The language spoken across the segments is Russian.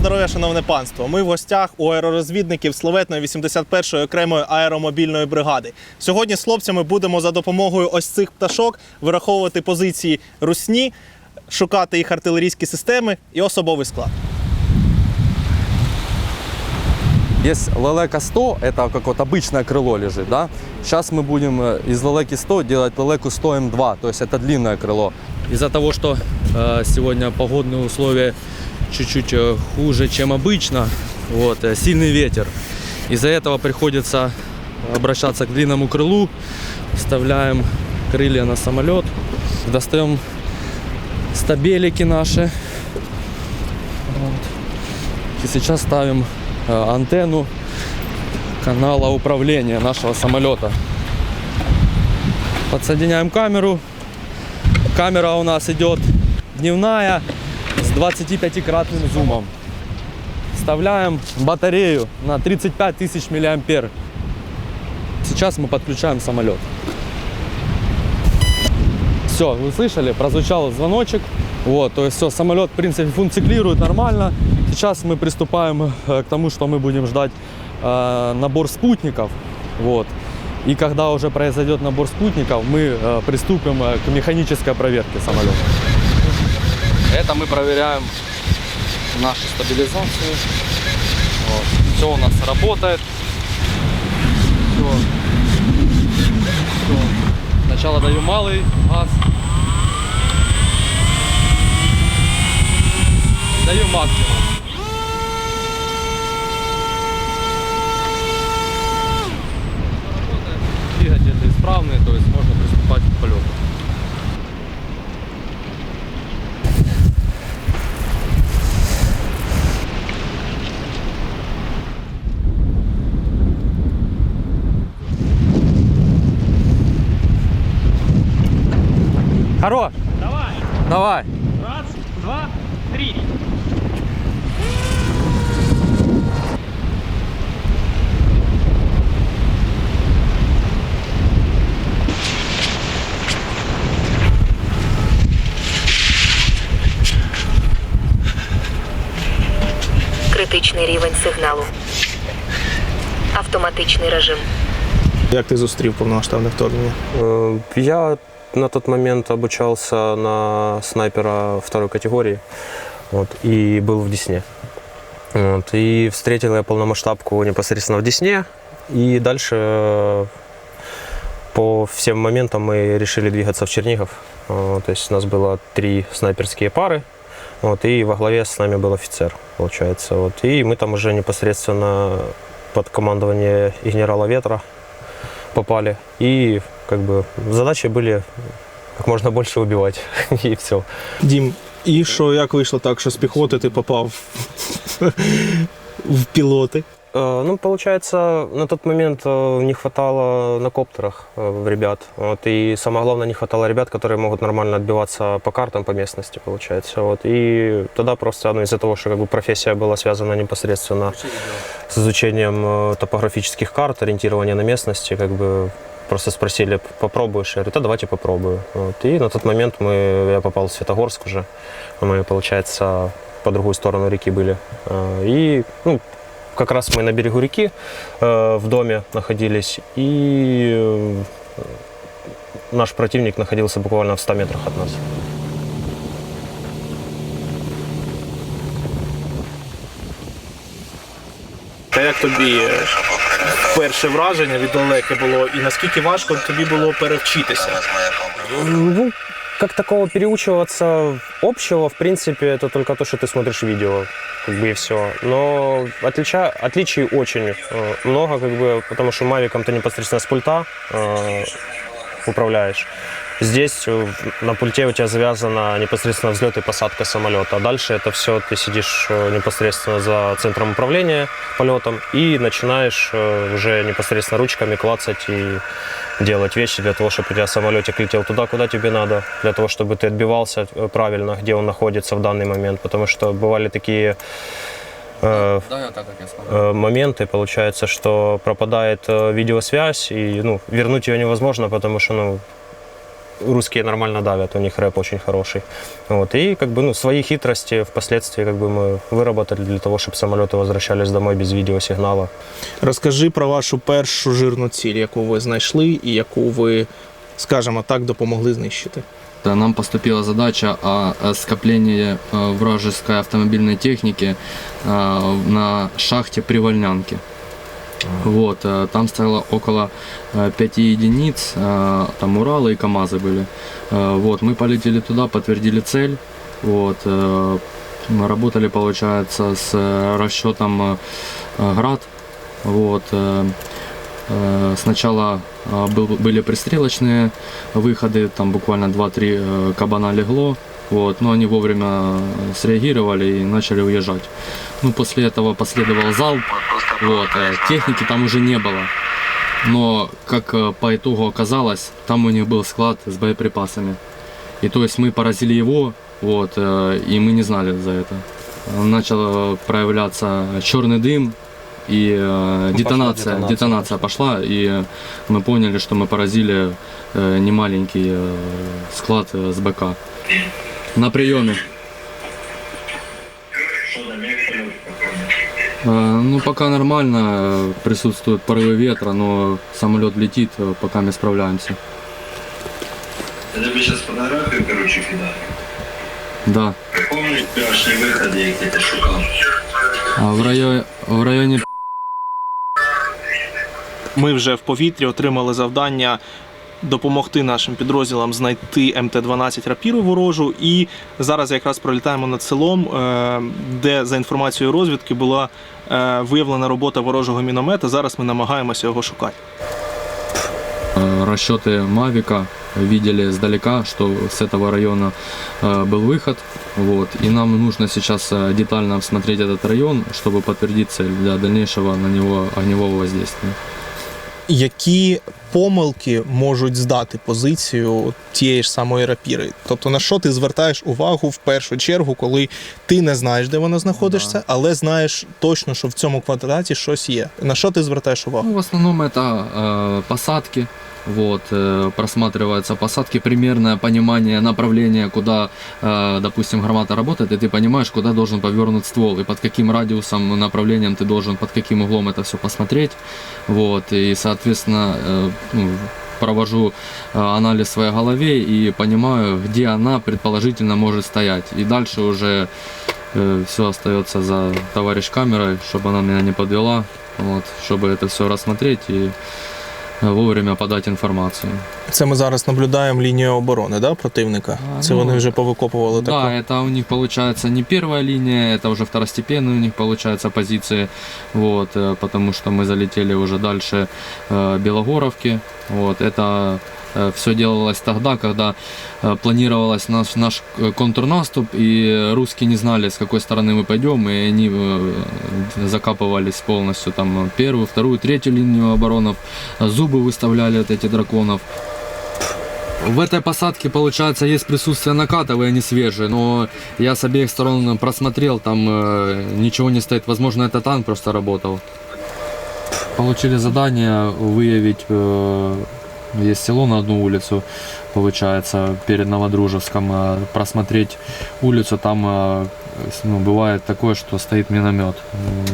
здоров'я, шановне панство. Ми в гостях у аеророзвідників Словетної 81-ї окремої аеромобільної бригади. Сьогодні з хлопцями будемо за допомогою ось цих пташок вираховувати позиції русні, шукати їх артилерійські системи і особовий склад. Есть Лелека 100, это как вот обычное крыло лежит, да. Сейчас мы будем э, из Лелеки 100 делать Лелеку 100 М2, то есть это длинное крыло. Из-за того, что э, сегодня погодные условия чуть-чуть э, хуже, чем обычно, вот, э, сильный ветер. Из-за этого приходится обращаться к длинному крылу, вставляем крылья на самолет, достаем стабелики наши. Вот. И сейчас ставим э, антенну канала управления нашего самолета. Подсоединяем камеру. Камера у нас идет дневная с 25-кратным зумом. Вставляем батарею на 35 тысяч миллиампер. Сейчас мы подключаем самолет. Все, вы слышали, прозвучал звоночек. Вот, то есть все, самолет, в принципе, функционирует нормально. Сейчас мы приступаем э, к тому, что мы будем ждать э, набор спутников. Вот. И когда уже произойдет набор спутников, мы э, приступим э, к механической проверке самолета. Это мы проверяем нашу стабилизацию. Вот. Все у нас работает. Все. Все. Сначала даю малый газ. Даю максимум. Двигатели исправные, то есть можно приступать к полету. Хорош! Давай. Давай! Раз, два, три. Критичний рівень сигналу. Автоматичний режим. Як ти зустрів повномасштабне вторгнення? Э, Я на тот момент обучался на снайпера второй категории вот, и был в Десне. Вот, и встретил я полномасштабку непосредственно в Десне. И дальше э, по всем моментам мы решили двигаться в Чернигов. Вот, то есть у нас было три снайперские пары. Вот, и во главе с нами был офицер, получается. Вот, и мы там уже непосредственно под командование генерала Ветра попали. И как бы задачи были как можно больше убивать. И все. Дім, і що, як вийшло так, що з піхоти ти попав в пілоти? Э, Ну, получается, на тот момент э, не хватало на коптерах э, ребят. Вот, и самое главное, не хватало ребят, которые могут нормально отбиваться по картам, по местности, получается. Вот, и тогда просто ну, из-за того, что как бы, профессия была связана непосредственно с изучением топографических карт, ориентирования на местности, как бы просто спросили, попробуешь? Я говорю, да давайте попробую. Вот, и на тот момент мы, я попал в Светогорск уже. Мы, получается, по другую сторону реки были. И ну, как раз мы на берегу реки э, в доме находились, и э, наш противник находился буквально в 100 метрах от нас. Та як тобі е, перше враження від далеке було, і наскільки важко тобі було перевчитися? Как такого переучиваться общего, в принципе, это только то, что ты смотришь видео, как бы и все. Но отлича... отличий очень э, много, как бы, потому что мавиком ты непосредственно с пульта э, управляешь. Здесь э, на пульте у тебя завязана непосредственно взлет и посадка самолета. А дальше это все ты сидишь э, непосредственно за центром управления полетом и начинаешь э, уже непосредственно ручками клацать и делать вещи для того, чтобы у тебя самолетик летел туда, куда тебе надо, для того, чтобы ты отбивался правильно, где он находится в данный момент. Потому что бывали такие Да, я так, моменты, получается, что пропадает видеосвязь, и ну, вернуть ее невозможно, потому что ну, русские нормально давят, у них рэп очень хороший. Вот, и как бы ну, свои хитрости впоследствии как бы мы выработали для того, чтобы самолеты возвращались домой без видеосигнала. Розкажи про вашу першу жирну ціль, яку ви знайшли і яку ви, скажімо так, допомогли знищити. Да, Нам поступила задача о, о скоплении э, вражеской автомобильной техники э, на шахте Привольнянки. Вот, э, там стояло около э, пяти единиц, э, там Уралы и КАМАЗы были. Э, Вот, мы полетели туда, подтвердили цель. Вот, э, мы работали, получается, с э, расчетом э, э, ГРАД. Вот, э, э, сначала э, был- были пристрелочные выходы, там буквально 2-3 э, кабана легло, вот, но они вовремя э, среагировали и начали уезжать. Ну, после этого последовал залп, вот, э, техники там уже не было. Но, как э, по итогу оказалось, там у них был склад с боеприпасами. И то есть мы поразили его, вот, и мы не знали за это. Начал проявляться черный дым, и э, детонация, детонация. детонация пошла, и мы поняли, что мы поразили э, немаленький э, склад э, с БК. На приеме. Э, Ну, пока нормально, э, присутствуют порывы ветра, но самолет летит, э, пока мы справляемся. Я тобі зараз фотографію, коротше, кидаю. Да. Помниш перший виход, як я тебе шукав? А в районе, в районе Ми вже в повітрі отримали завдання допомогти нашим підрозділам знайти МТ-12 рапіру ворожу. І зараз якраз пролітаємо над селом, е, де за інформацією розвідки була е, виявлена робота ворожого міномета. Зараз ми намагаємося його шукати. Э, расчеты Мавика видели сдалека, что с этого района э, был выход. Вот, и нам нужно сейчас э, детально осмотреть этот район, чтобы подтвердить цель для дальнейшего на него огневого воздействия. Які помилки можуть здати позицію тієї ж самої рапіри? Тобто на що ти звертаєш увагу в першу чергу, коли ти не знаєш, де вона знаходишся, але знаєш точно, що в цьому квадраті щось є. На що ти звертаєш увагу? Ну, в основном это э, посадки. Вот, э, просматриваются посадки, примерное понимание направления, куда, э, допустим, гармата работает, и ты понимаешь, куда должен повернуть ствол, и под каким радиусом, направлением ты должен, под каким углом это все посмотреть. Вот, и, соответственно, э, ну, провожу э, анализ в своей голове и понимаю, где она предположительно может стоять. И дальше уже все остается за товарищ камерой, чтобы она меня не подвела, вот, чтобы это все рассмотреть и э, вовремя подать информацию. Це ми зараз наблюдаємо лінію оборони да, противника. А, Це ну, вони вже повикопували Да, таку. это у них получается не первая линия, это уже второстепенные у них получается позиции, вот, э, потому что мы залетели уже дальше э, Белогоровки, вот, это все делалось тогда, когда э, планировалось наш, наш э, контрнаступ, и русские не знали, с какой стороны мы пойдем, и они э, закапывались полностью там первую, вторую, третью линию оборонов, зубы выставляли от этих драконов. В этой посадке, получается, есть присутствие накатов, и они свежие, но я с обеих сторон просмотрел, там э, ничего не стоит. Возможно, это танк просто работал. Получили задание выявить, э, есть село на одну улицу, получается, перед Новодружевском, э, просмотреть улицу, там э, ну, бывает такое, что стоит миномет,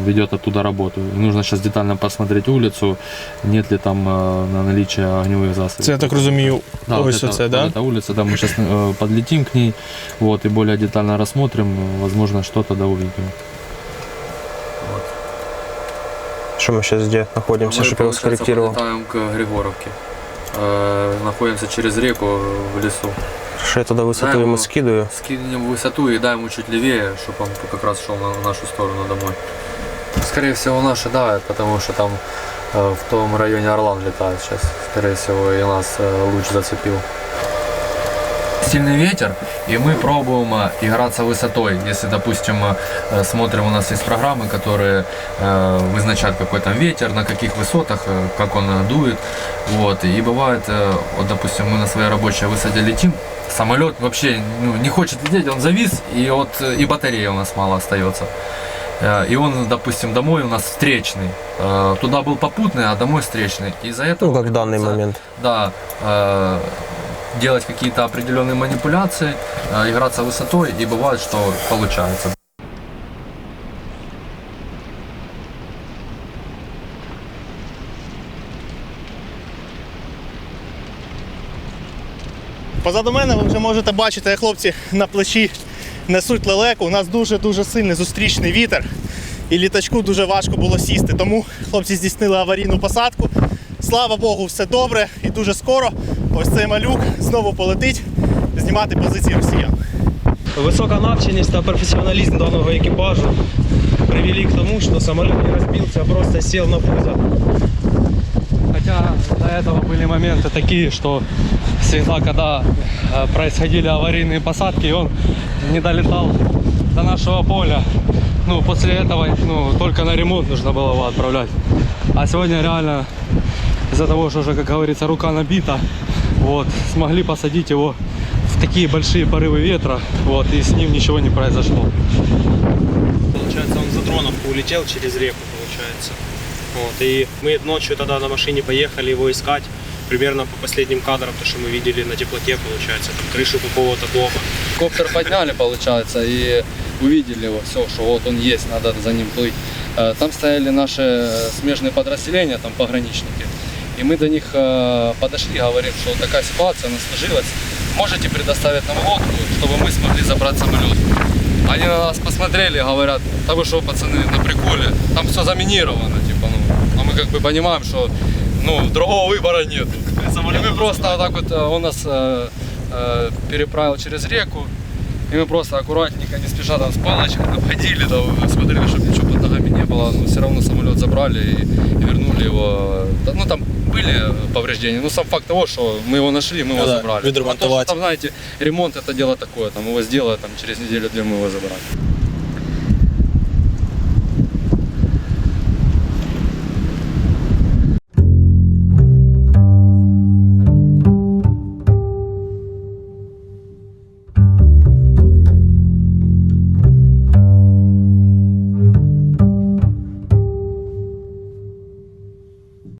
ведет оттуда работу. И нужно сейчас детально посмотреть улицу, нет ли там э, на наличие огневых засобов. Це я так розумію, Да, вот ось это, оце, да? вот эта улица, да, мы сейчас подлетим к ней, вот, и более детально рассмотрим, возможно, что-то да увидим. Что мы сейчас где находимся, чтобы его скорректировал? к Григоровке. Находимся через реку в лесу. Что я туда высоту Да, ему его- скидываю. Скинем высоту и дай ему чуть левее, чтобы он как раз шел на нашу сторону домой. Скорее всего, наши, да, потому что там э, в том районе Орлан летает сейчас. Скорее всего, и нас э, луч зацепил. Сильный ветер, и мы пробуем э, играться высотой. Если, допустим, э, смотрим, у нас есть программы, которые э, вызначают какой там ветер, на каких высотах, э, как он э, дует. Вот. И бывает, э, вот, допустим, мы на своей рабочей высоте летим, самолет вообще ну, не хочет лететь, он завис, и вот э, и батареи у нас мало остается. Э, И он, допустим, домой у нас встречный. Туда был попутный, а домой встречный. Из-за этого Ну, как в данный момент. да, делать какие-то определенные манипуляции, играться высотой, и бывает, что получается. Позаду мене ви вже можете бачити, як хлопці на плечі несуть лелеку. У нас дуже-дуже сильний зустрічний вітер. І літачку дуже важко було сісти. Тому хлопці здійснили аварійну посадку. Слава Богу, все добре. І дуже скоро ось цей малюк знову полетить знімати позиції росіян. Высокая навченность и профессионализм данного экипажа привели к тому, что самолет не разбился, а просто сел на пузо. Хотя до этого были моменты такие, что всегда, когда э, происходили аварийные посадки, он не долетал до нашего поля. Ну, после этого ну, только на ремонт нужно было его отправлять. А сегодня реально из-за того, что уже, как говорится, рука набита, вот, смогли посадить его в такие большие порывы ветра, вот, и с ним ничего не произошло. Получается, он за дроновку улетел через реку, получается. Вот, и мы ночью тогда на машине поехали его искать. Примерно по последним кадрам, то, что мы видели на теплоте, получается, там крышу какого-то дома. Коптер подняли, получается, и увидели его, все, что вот он есть, надо за ним плыть. Э, Там стояли наши смежные подразделения, там пограничники. И мы до них э, подошли, говорим, что вот такая ситуация, она сложилась. Можете предоставить нам лодку, чтобы мы смогли забрать самолет. Они на нас посмотрели, говорят, да вы что, пацаны, на приколе, там все заминировано, типа, ну, а мы как бы понимаем, что, ну, другого выбора нет. И мы просто вот так вот, э, он нас э, э, переправил через реку, и мы просто аккуратненько, не спеша там с палочкой обходили, там, смотрели, чтобы ничего под ногами не было, но все равно самолет забрали и, и вернули его. Ну, там были повреждения, но сам факт того, что мы его нашли, мы его да, забрали. А то, что там, знаете, ремонт это дело такое, там его сделают, там через неделю-две мы его забрали.